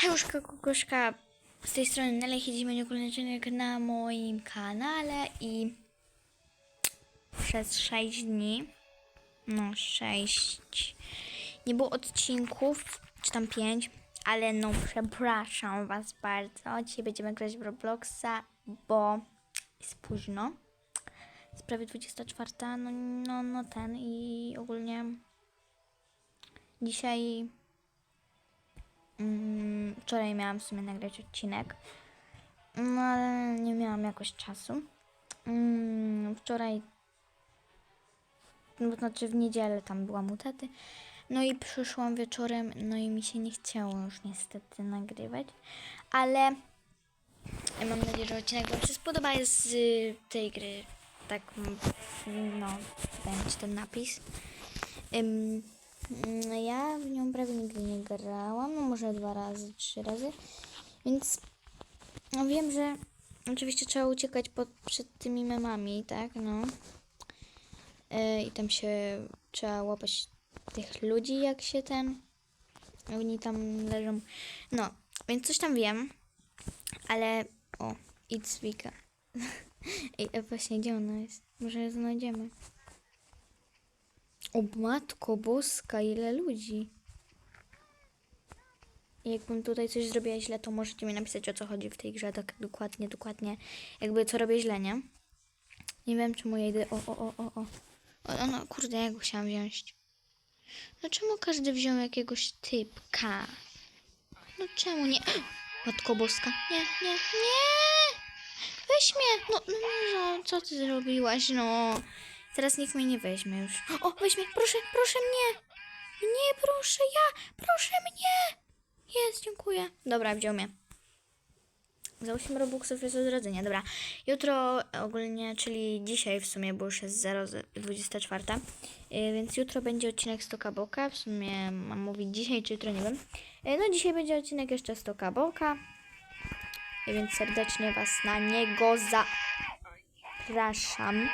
Hejuszka, kukuszka. Z tej strony Nelly siedzimy kolejny odcinek na moim kanale i przez 6 dni, no 6, nie było odcinków, czy tam 5, ale no przepraszam was bardzo. Dzisiaj będziemy grać w Robloxa, bo jest późno. Jest prawie 24, no, no, no ten i ogólnie dzisiaj Mm, wczoraj miałam w sumie nagrać odcinek, no ale nie miałam jakoś czasu. Mm, wczoraj, no, znaczy w niedzielę tam byłam u taty, no i przyszłam wieczorem, no i mi się nie chciało już niestety nagrywać, ale mam nadzieję, że odcinek Wam się spodoba jest z tej gry, tak, no, będzie ten napis. Ym, no ja w nią prawie nigdy nie grałam, no może dwa razy, trzy razy, więc no wiem, że oczywiście trzeba uciekać pod, przed tymi memami, tak, no. Yy, I tam się trzeba łapać tych ludzi, jak się ten, oni tam leżą. No, więc coś tam wiem, ale o, idź Wika. Ej, a właśnie, gdzie ona jest? Może znajdziemy. O matko boska, ile ludzi. Jakbym tutaj coś zrobiła źle, to możecie mi napisać o co chodzi w tej grze, tak dokładnie, dokładnie. Jakby co robię źle, nie? Nie wiem czemu ja o, o, o, o. O, no kurde, ja go chciałam wziąć. No czemu każdy wziął jakiegoś typka? No czemu nie? Matko boska. Nie, nie, nie! Weź mnie! No, no, no, co ty zrobiłaś, no? Teraz nikt mnie nie weźmie już. O, weź mnie, proszę, proszę mnie! Nie, proszę, ja! Proszę mnie! Jest, dziękuję. Dobra, wziął mnie. Za 8 robuxów jest odrodzenie. Dobra, jutro ogólnie, czyli dzisiaj w sumie, bo już jest 0, 24, yy, więc jutro będzie odcinek Stoka Boka. W sumie mam mówić dzisiaj czy jutro, nie wiem. Yy, no dzisiaj będzie odcinek jeszcze Stoka Boka. Yy, więc serdecznie Was na niego zapraszam.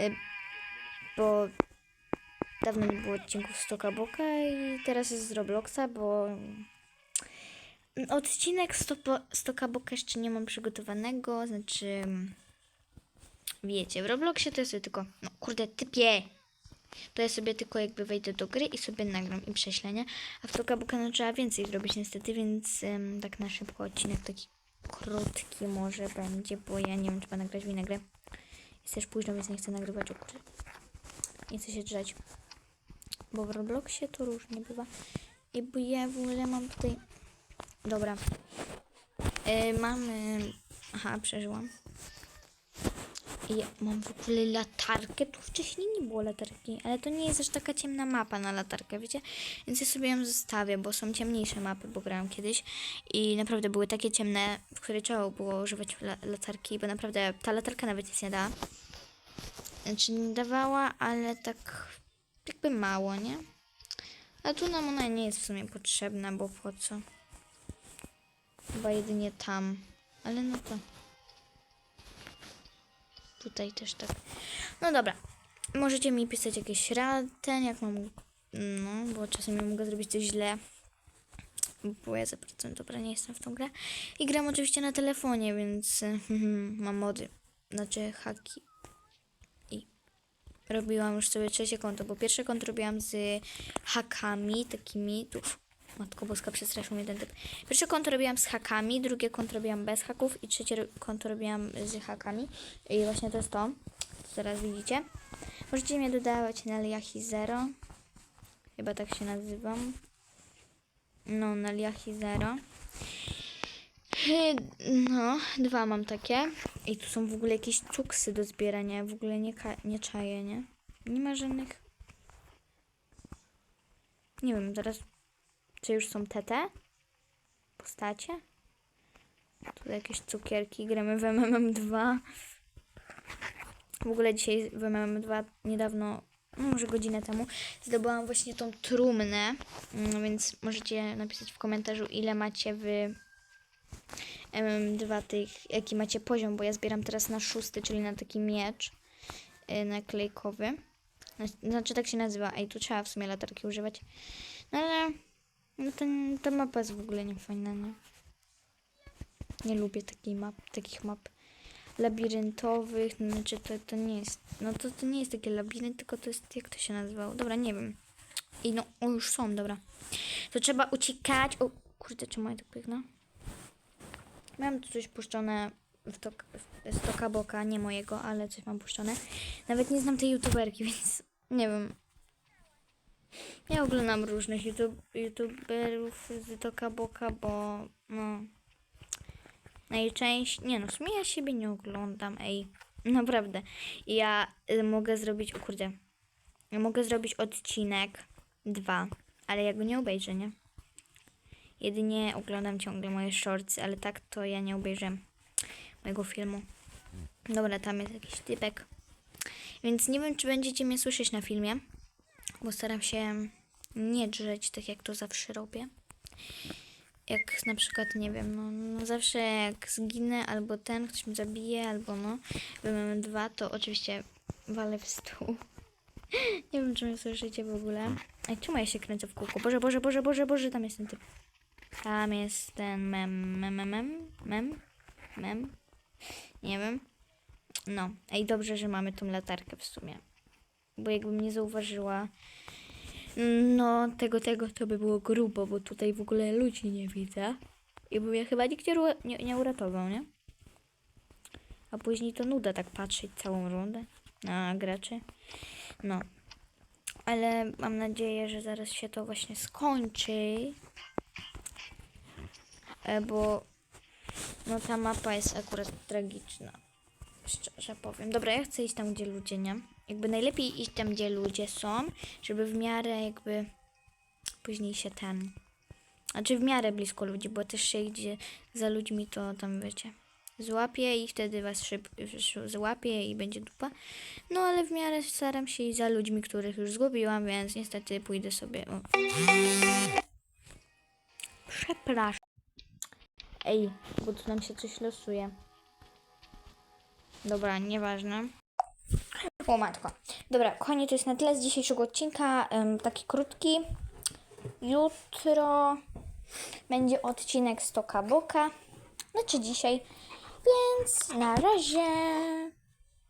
Y, bo dawno nie było odcinków z Toka Boka i teraz jest z Robloxa, bo odcinek z Topo- z Toka Boka jeszcze nie mam przygotowanego, znaczy wiecie, w Robloxie to jest sobie tylko, no kurde, typie, to ja sobie tylko jakby wejdę do gry i sobie nagram i prześlę, nie? A w Toka Boka no, trzeba więcej zrobić niestety, więc ym, tak na szybko odcinek taki krótki może będzie, bo ja nie wiem, czy nagrać w innej grę. Jest też późno, więc nie chcę nagrywać o kurze. Nie chcę się drzeć. Bo w Robloxie to różnie bywa. I bo ja w ogóle mam tutaj... Dobra. Yy, mamy... Aha, przeżyłam. Ja mam w ogóle latarkę. Tu wcześniej nie było latarki, ale to nie jest aż taka ciemna mapa na latarkę, wiecie? Więc ja sobie ją zostawię, bo są ciemniejsze mapy, bo grałam kiedyś i naprawdę były takie ciemne, w których trzeba było używać la latarki, bo naprawdę ta latarka nawet nic nie da. Znaczy nie dawała, ale tak jakby mało, nie? A tu nam ona nie jest w sumie potrzebna, bo po co? Chyba jedynie tam. Ale no to... Tutaj też tak. No dobra. Możecie mi pisać jakieś rady, jak mam... No, bo czasami mogę zrobić coś źle. Bo ja za bardzo dobra nie jestem w tą grę. I gram oczywiście na telefonie, więc mam mody. Znaczy haki. I robiłam już sobie trzecie konto, bo pierwsze konto robiłam z hakami takimi. Tu, matko boska, przestraszył mnie ten typ. Pierwsze konto robiłam z hakami, drugie konto robiłam bez haków i trzecie konto robiłam z hakami. I właśnie to jest to, co teraz widzicie. Możecie mnie dodawać na Liachi Zero. Chyba tak się nazywam. No, na Liachi Zero. No, dwa mam takie. I tu są w ogóle jakieś cuksy do zbierania. W ogóle nie, nie czaję, nie? Nie ma żadnych... Nie wiem, teraz... Czy już są TT? Postacie? Tu jakieś cukierki. Gramy w MMM2. W ogóle dzisiaj w MMM2 niedawno, no może godzinę temu, zdobyłam właśnie tą trumnę. Mm, Więc możecie napisać w komentarzu, ile macie w MM2 tych, jaki macie poziom, bo ja zbieram teraz na szósty, czyli na taki miecz yy, naklejkowy. Znaczy- Znaczy tak się nazywa. Ej, tu trzeba w sumie latarki używać. No ale No ten, ta mapa jest w ogóle niefajna, nie? Nie lubię takiej map, takich map labiryntowych, no, znaczy to, to nie jest, no to, to nie jest takie labirynt, tylko to jest, jak to się nazywało? Dobra, nie wiem. I no, o już są, dobra. To trzeba uciekać, o kurde, czemu ja tak biegnę? Miałam tu coś puszczone w tok, z Toka Boka, nie mojego, ale coś mam puszczone. Nawet nie znam tej youtuberki, więc nie wiem. Ja oglądam różnych YouTube, youtuberów z Toka Boka, bo no najczęściej, nie no, w sumie ja siebie nie oglądam, ej, naprawdę. Ja y, mogę zrobić, o kurde, ja mogę zrobić odcinek, dwa, ale ja go nie obejrzę, nie? Jedynie oglądam ciągle moje shortsy, ale tak to ja nie obejrzę mojego filmu. Dobra, tam jest jakiś typek. Więc nie wiem, czy będziecie mnie słyszeć na filmie, bo staram się nie drzeć tak, jak to zawsze robię. Jak na przykład, nie wiem, no, no zawsze jak zginę, albo ten ktoś mnie zabije, albo no, mamy dwa, to oczywiście walę w stół. nie wiem, czy mnie słyszycie w ogóle. Ej, czemu ja się kręcę w kółko? Boże, Boże, Boże, Boże, Boże, tam jest ten typ. Tam jest ten mem, mem, mem, mem, mem, mem. Nie wiem. No, ej, dobrze, że mamy tą latarkę w sumie. Bo jakbym nie zauważyła, no, tego, tego, to by było grubo, bo tutaj w ogóle ludzi nie widzę. I bym ja chyba ru- nie, nie uratował, nie? A później to nuda tak patrzeć całą rundę na graczy. No. Ale mam nadzieję, że zaraz się to właśnie skończy. E, Bo no ta mapa jest akurat tragiczna. Szczerze powiem. Dobra, ja chcę iść tam, gdzie ludzie, nie? Jakby najlepiej iść tam, gdzie ludzie są, żeby w miarę jakby później się ten... Znaczy w miarę blisko ludzi, bo też się idzie za ludźmi, to tam wiecie. Złapie i wtedy was szybko złapie i będzie dupa. No ale w miarę staram się iść za ludźmi, których już zgubiłam, więc niestety pójdę sobie. O. Przepraszam. Ej, bo tu nam się coś losuje. Dobra, nieważne. O matko. Dobra, kochani, to jest na tyle z dzisiejszego odcinka. em, taki krótki. Jutro będzie odcinek z Toka Boka. Znaczy dzisiaj. Więc na razie.